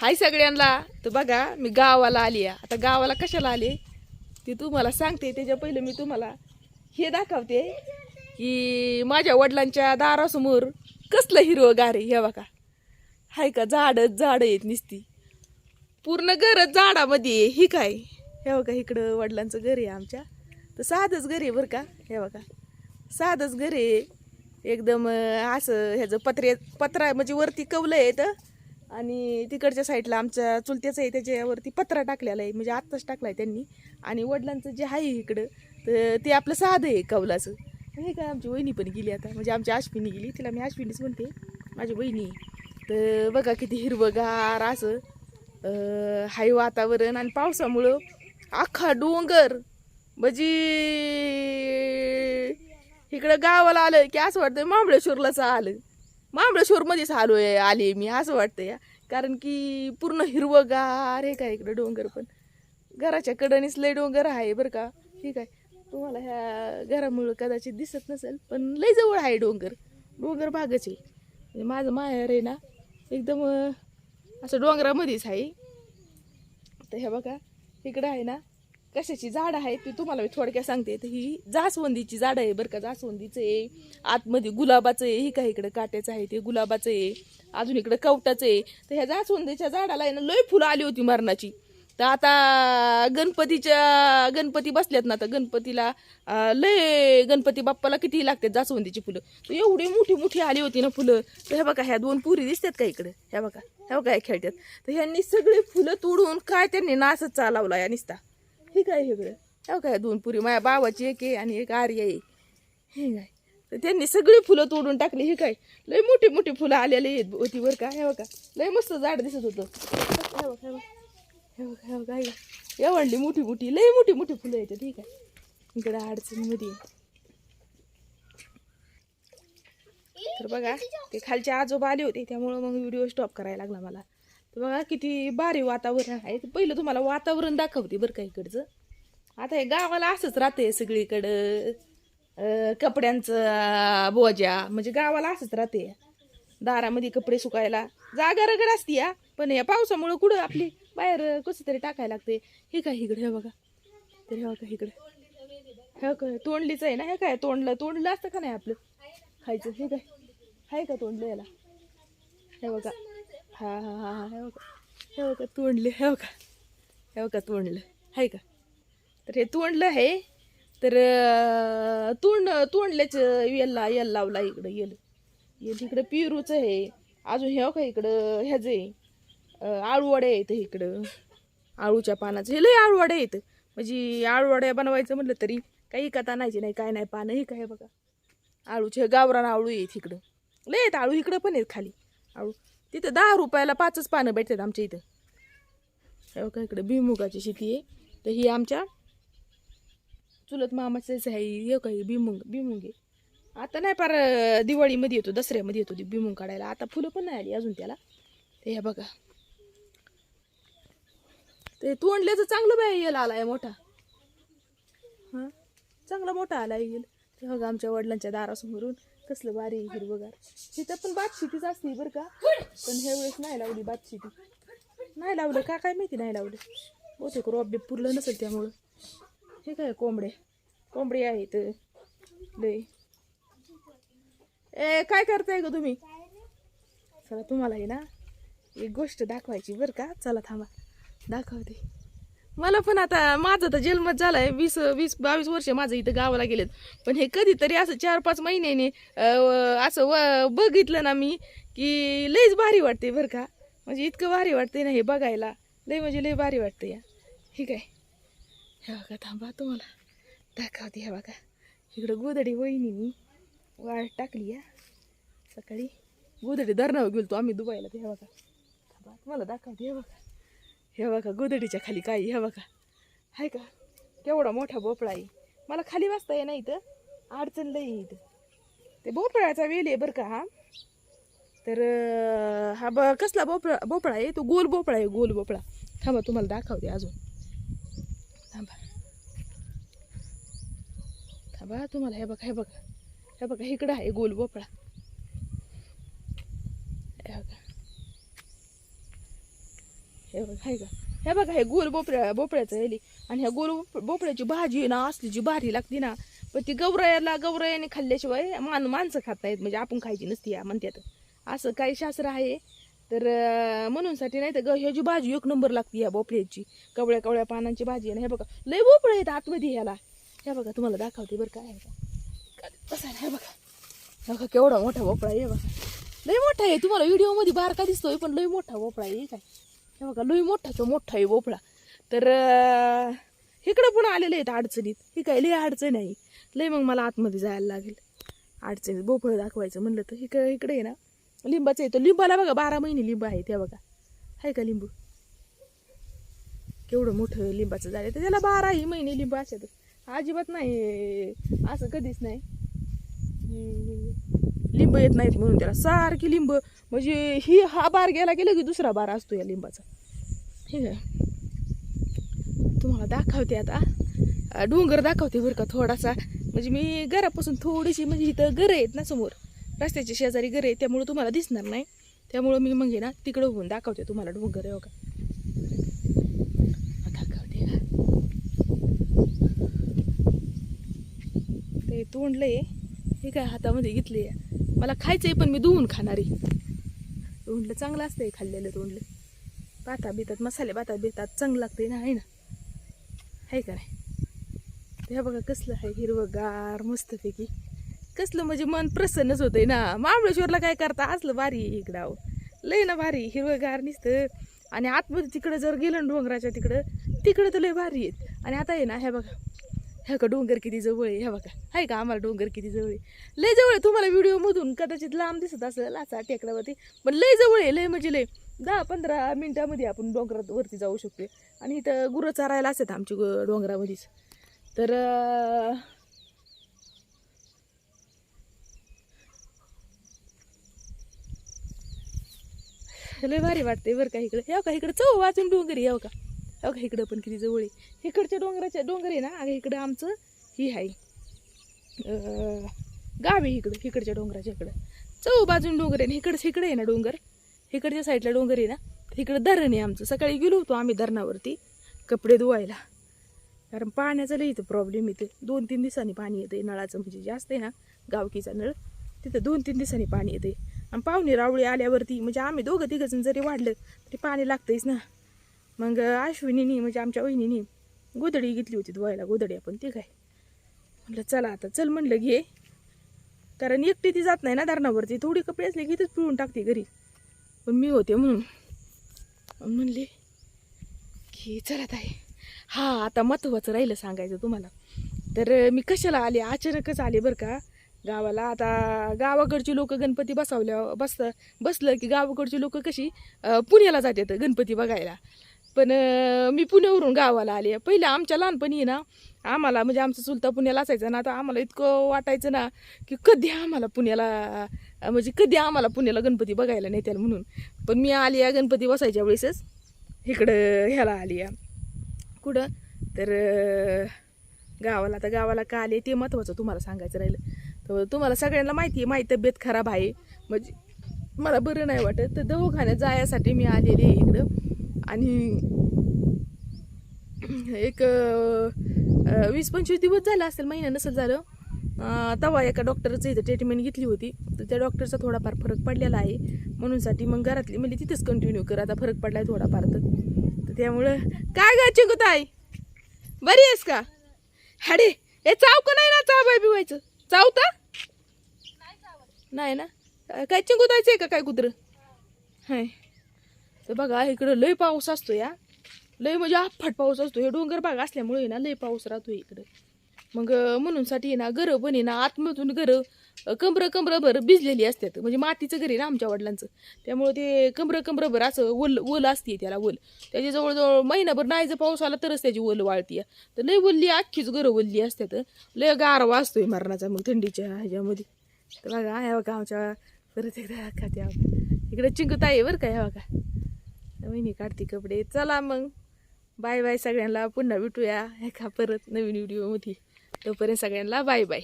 हाय सगळ्यांना. तर बघा मी गावाला आली आहे. आता गावाला कशाला आले? ती तुम्हाला सांगते त्याच्या पहिलं मी तुम्हाला हे दाखवते की माझ्या वडिलांच्या दारासमोर कसलं हिरवगार आहे हे बघा. हाय का झाडच झाडं आहेत निसती. पूर्ण घर झाडामध्ये ही काय? हे बघा इकडं वडिलांचं घर आहे आमच्या. तर साधंच घर आहे बरं का हे बघा. साधंच घर आहे. एकदम असं ह्याचं पत्रे पत्रा म्हणजे वरती कवलं आहे तर आणि तिकडच्या साईडला आमच्या चुलत्याचं आहे त्याच्यावरती पत्रा टाकलेला आहे. म्हणजे आत्ताच टाकला आहे त्यांनी. आणि वडिलांचं जे आहे इकडं तर ते आपलं साधं आहे कवलाचं हे काय आमची वहिनी पण गेली आता. म्हणजे आमची अश्विनी गेली. तिला मी अश्विनीच म्हणते. माझी वहिनी. तर बघा किती हिरवगार असं हाय वातावरण आणि पावसामुळं अख्खा डोंगर म्हणजे इकडं गावाला आलं की असं वाटतं महाबळेश्वरलाच आलं. महाबळेश्वरमध्येच आलो आहे आले मी असं वाटतं या कारण की पूर्ण हिरवगार आहे का इकडं डोंगर पण? घराच्या कडणीच लय डोंगर आहे बरं का? ठीक आहे. तुम्हाला ह्या घरामुळं कदाचित दिसत नसेल पण लय जवळ आहे डोंगर. डोंगर भागच आहे. म्हणजे माझं माहेर आहे ना एकदम असं डोंगरामध्येच आहे. तर हे बघा इकडं आहे ना कशाची झाडं आहेत ती तुम्हाला मी थोडक्यात सांगते. तर ही जास्वंदीची झाडं आहे बरं का. जास्वंदीचं आहे. आतमध्ये गुलाबाचं आहे. ही काय इकडं काट्याचं आहे. ते गुलाबाचं आहे. अजून इकडं कवटाचं आहे. तर ह्या जास्वंदीच्या झाडाला आहे ना लय फुलं आली होती मरणाची. तर आता गणपतीच्या गणपती बसल्यात ना तर गणपतीला लय गणपती बाप्पाला किती लागतात जास्वंदीची फुलं. तर एवढी मोठी मोठी आली होती ना फुलं. तर ह्या बघा ह्या दोन पुरी दिसतात का इकडे? ह्या बघा ह्या बघा ह्या खेळतात तर ह्यांनी सगळे फुलं तोडून काय त्यांनी नासच चालवला या निसता. हे काय इकडं ह्या काय दोन पुरी? माझ्या बाबाची एक आहे आणि एक आर्य आहे. हे काय? तर त्यांनी सगळी फुलं तोडून टाकली. हे काय? लय मोठी मोठी फुलं आलेली आहेत होती बरं का? हे बघा. लय मस्त झाड दिसत होतं. हे बघा हे बघा. हे बघा हे एवढली मोठी मोठी लय मोठी मोठी फुलं येतात ठीक आहे. इकडं अडचणीमध्ये तर बघा ते खालचे आजोबा आले होते त्यामुळं मग व्हिडिओ स्टॉप करायला लागला मला. तर बघा किती भारी वातावरण आहे. पहिलं तुम्हाला वातावरण दाखवते बरं का इकडचं. आता हे गावाला असंच राहते सगळीकडं. कपड्यांचं बोजा म्हणजे गावाला असंच राहते दारामध्ये कपडे सुकायला. जागा रगड असते या पण या पावसामुळं कुठं आपली बाहेर कसं तरी टाकायला लागते हे काय इकडे हे बघा. तर हे बघा इकडे. हे काय तोंडलीच आहे ना हे काय तोंडलं तोंडलं असतं का नाही आपलं? खायचं हे काय? आहे का तोंडलं याला? हे बघा. हा हा हा हा. हे बघा. हे बघा तोंडले. हे बघा. हे बघा तोंडलं. आहे का? तर हे तोंडलं आहे. तर तोंड तोंडल्याच येलला येल लावला इकडं येल. येल इकडं पिरूचं आहे. अजून हे का इकडं ह्याचं आहे. अं, आळूवड्या आहेत इकडं. आळूच्या पानाचं. हे लय आळूवड्या आहेत. म्हणजे आळूवड्या बनवायचं म्हटलं तरी काही कथा नाही नाही काय नाही पानं. हे काय बघा. आळूचे गावरान आळू आहेत इकडं. लय आहेत आळू. इकडं पण आहेत खाली. आळू. तिथं दहा रुपयाला पाचच पानं भेटतात आमच्या इथं. हे बघा इकडं भुईमुगाची शेती आहे. तर ही आमच्या चुलत मामाचंच आहे. हे काही भुईमुग भुईमुग आहे. आता नाही फार दिवाळीमध्ये येतो दसऱ्यामध्ये येतो ती भुईमुग काढायला. आता फुलं पण नाही आली अजून त्याला. ते हे बघा. ते तोंडल्याचं चांगलं बाय आला आहे मोठा. हां? चांगला मोठा आला येईल ते बघा आमच्या वडिलांच्या दारासमोरून. कसलं भारी हिरवगार. तिथं पण बात शेतीच असते बरं का. पण ह्या वेळेस नाही लावली बात शेती नाही लावलं. का काय माहिती नाही लावलं. बहुतेक रॉब पुरलं नसेल त्यामुळं. हे काय कोंबडे? कोंबडे आहेत. लय. ए काय करताय ग तुम्ही? चला तुम्हाला आहे ना एक गोष्ट दाखवायची बरं का? चला थांबा. दाखवते. मला पण आता माझं तर जन्मच झालाय. वीस वीस बावीस वर्ष माझं इथं गावाला गेलेत. पण हे कधीतरी असं चार पाच महिन्याने असं व बघितलं ना मी की लईच भारी वाटते बरं का. म्हणजे इतकं भारी वाटते ना हे बघायला. लय म्हणजे लय भारी वाटते या. ठीक आहे हे बघा थांबा तुम्हाला. दाखवते हे बघा. इकडं गोदडी वहिनी मी वाळ टाकली या. सकाळी गोदडी धरणावर गेलो आम्ही दुबईला ते हे बघा. थांबा तुम्हाला दाखवते हे बघा. हे बघा गोदडीच्या खाली काय हे बघा. आहे का? केवढा मोठा भोपळा आहे. मला खाली वाजता ये नाही इथं. अडचण लई इथं. ते भोपळ्याचा वेल आहे बरं का हा? तर हा ब कसला भोपळा भोपळा आहे? तो गोल भोपळा आहे गोल भोपळा. थांबा तुम्हाला दाखवते अजून. थांबा. थांबा तुम्हाला हे बघा हे बघा. हे बघा इकडं आहे गोल भोपळा. हे बघा हे हाय का? हे बघा हे गोल बोपळ्या बोपळ्याचं हेली आणि ह्या गोल बोप- बोपळ्याची भाजी आहे ना असली जी भारी लागते ना पण ती गौरायाला गौरायाने खाल्ल्याशिवाय मान माणसं खात नाहीत. म्हणजे आपण खायची नसती या म्हणतात असं काही शास्त्र आहे? तर म्हणूनसाठी नाही तर ग ह्याची भाजी एक नंबर लागते ह्या बोपळ्याची कवळ्या कवळ्या पानांची भाजी आहे ना हे बघा. लय बोपळे आहेत आतमध्ये ह्याला. हे बघा तुम्हाला दाखवते बरं काय आहे का बसायला हे बघा. बघा केवढा मोठा भोपळा आहे हे बघा. लय मोठा आहे. तुम्हाला व्हिडिओमध्ये बारका दिसतोय पण लय मोठा भोपळा आहे काय? हे बघा लई मोठाच्या मोठा आहे भोपळा तर इकडं पण आलेले आहेत अडचणीत. ही काय लई अडचण आहे. लई मग मला आतमध्ये जायला लागेल. अडचणीत भोपळं दाखवायचं म्हणलं तर इकडे इकडे आहे ना लिंबाचं आहे. तो लिंबाला बघा बारा महिने लिंब आहे त्या बघा. आहे का लिंबू? केवढं मोठं लिंबाचं झालं आहे. तर त्याला बाराही महिने लिंब असतात अजिबात नाही असं कधीच नाही. लिंब येत नाहीत म्हणून त्याला सारखी लिंब म्हणजे ही हा बार गेला गेलं की दुसरा बार असतो या लिंबाचा. ठीक आहे तुम्हाला दाखवते आता. डोंगर दाखवते बरं का थोडासा. म्हणजे मी घरापासून थोडीशी म्हणजे इथं घरं आहेत ना समोर. रस्त्याच्या शेजारी घरं आहेत त्यामुळं तुम्हाला दिसणार नाही. त्यामुळं मी मग ना तिकडं होऊन दाखवते तुम्हाला डोंगर आहे का दाखवते ते तोंडलं आहे. हे काय हातामध्ये घेतले? मला खायचं आहे पण मी धुवून खाणार आहे. तोंडलं चांगलं असतंय खाल्लेलं तोंडलं भाता बितात मसाले भातात बितात चांगलं लागतंय ना आहे ना? आहे का नाही? ते बघा कसलं आहे हिरवगार मस्तपैकी. कसलं म्हणजे मन प्रसन्नच होतंय ना. महाबळेश्वरला काय करता? असलं भारी आहे इकडं अहो. लय ना भारी हिरवगार निसतं. आणि आतमध्ये तिकडं जर गेलं ना डोंगराच्या तिकडं तिकडं तर लय भारी आहेत. आणि आता आहे ना ह्या बघा. ह्या का डोंगर किती जवळ आहे? ह्या बघा. आहे का आम्हाला डोंगर किती जवळ आहे? लय जवळ आहे. तुम्हाला व्हिडिओमधून कदाचित लांब दिसत असेल असा टेकडावरती पण लय जवळ आहे लय म्हणजे लय. दहा पंधरा मिनटामध्ये आपण डोंगरात वरती जाऊ शकतो आणि इथं गुरं चारायला असतात आमची डोंगरामध्येच. तर लय भारी वाटते बरं का इकडे. याव का इकडे चव वाचून डोंगरी याव का अगं इकडं पण किती जवळ आहे. इकडच्या डोंगराच्या डोंगर आहे ना? अगं इकडं आमचं ही आहे. गाव आहे इकडं इकडच्या डोंगराच्या इकडं. चौ बाजून डोंगर आहे ना? इकडं इकडे आहे ना डोंगर? इकडच्या साईडला डोंगर आहे ना? इकडं धरण आहे आमचं. सकाळी गेलो होतो आम्ही धरणावरती कपडे धुवायला. कारण पाण्याचा लई इथं प्रॉब्लेम येते दोन तीन दिवसांनी पाणी येते नळाचं म्हणजे जास्त आहे ना गावकीचा नळ तिथं दोन तीन दिवसांनी पाणी येते आणि पाहुणे रावळी आल्यावरती म्हणजे आम्ही दोघं तिघंजण जरी वाढलं तरी पाणी लागतंच ना. मग अश्विनीनी म्हणजे आमच्या वहिनीनी गोधडी घेतली होती धुवायला गोधडी आपण ते काय? म्हटलं चला आता चल म्हणलं घे. कारण एकटी ती जात नाही ना धरणावरती थोडी कपडे असले की इथंच पिळून टाकते घरी. पण मी होते म्हणून. म्हणले की चला ताई. हा आता महत्त्वाचं राहिलं सांगायचं तुम्हाला. तर मी कशाला आले? अचानकच आले बरं का गावाला. आता गावाकडची लोक गणपती बसावल्या बस बसलं की गावाकडची लोक कशी पुण्याला पुण्याला जातात गणपती बघायला. पण मी पुण्यावरून गावाला आले. पहिले आमच्या लहानपणी ना आम्हाला म्हणजे आमचं चुलता पुण्याला असायचं ना आता आम्हाला इतकं वाटायचं ना की कधी आम्हाला पुण्याला म्हणजे कधी आम्हाला पुण्याला गणपती बघायला नेत्याल म्हणून. पण मी आली या गणपती बसायच्या वेळेसच इकडं ह्याला आली या कुठं? तर गावाला. तर गावाला का आले ते महत्त्वाचं तुम्हाला सांगायचं राहिलं. तर तुम्हाला सगळ्यांना माहिती आहे माहिती तब्येत खराब आहे. म्हणजे मला बरं नाही वाटत. तर दवाखान्यात जायसाठी मी आलेली आहे इकडं. आणि एक वीस पंचवीस दिवस झाला असेल महिना नसेल झालं तवा एका डॉक्टरचं इथं ट्रीटमेंट घेतली होती. तर त्या डॉक्टरचा थोडाफार फरक पडलेला आहे. म्हणूनसाठी मग घरातली म्हणजे तिथेच कंटिन्यू कर. आता फरक पडलाय थोडाफार तर. तर त्यामुळं काय गा चिंकुताई बरी आहेस का? हाडे हे चावक नाही ना चावाय बिवायचं चावता? नाही ना? काय काय चिंकुतायचं आहे का काय कुत्रं? हाय. तर बघा इकडं लय पाऊस असतो या लय म्हणजे आफाट पाऊस असतो हे डोंगर भाग असल्यामुळे ना लय पाऊस राहतो इकडं. मग म्हणूनसाठी आहे ना घरं पण आहे ना आतमधून घरं अं, कमरं कमरभर भिजलेली असतात. म्हणजे मातीचं घर आहे ना आमच्या वडिलांचं. त्यामुळे ते कमरं कमरभर असं वल वल असते त्याला वल त्याची जवळजवळ महिनाभर नाही जर पाऊस आला तरच त्याची वल वाळती तर लय वल्ली अख्खीच घरं वल्ली असतात. लय गारवा असतोय मरणाचा मग थंडीच्या ह्याच्यामध्ये. तर बघा ह्या बघा आमच्या परत एकदा खात्या इकडे चिंकत आहे बरं का ह्या बघा. वहिनी काढते कपडे. चला मग. बाय बाय सगळ्यांना. पुन्हा भेटूया एका परत नवीन व्हिडिओमध्ये तोपर्यंत सगळ्यांना बाय बाय.